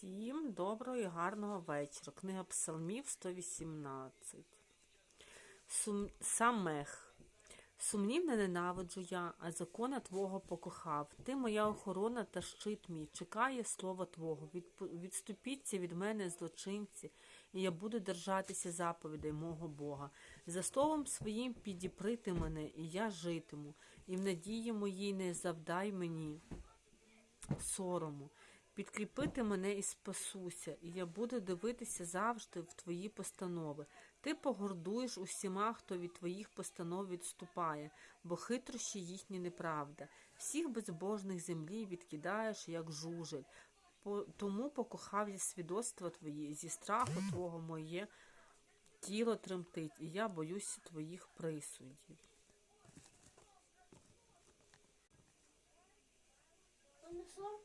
Всім доброго і гарного вечора. Книга Псалмів 118. Сум... Самех. Сумнів не ненавиджу я, а закона Твого покохав. Ти моя охорона та щит мій, чекає слова Твого. Відпу- Відступіться від мене, злочинці, і я буду держатися заповідей мого Бога. За словом своїм підіприти мене, і я житиму, і в надії моїй не завдай мені сорому. Підкріпити мене і спасуся, і я буду дивитися завжди в твої постанови. Ти погордуєш усіма, хто від твоїх постанов відступає, бо хитрощі їхні неправда. Всіх безбожних землі відкидаєш, як жужель. По, тому покохав я свідоцтва твої, зі страху твого моє тіло тремтить, і я боюся твоїх присудів. Понесло?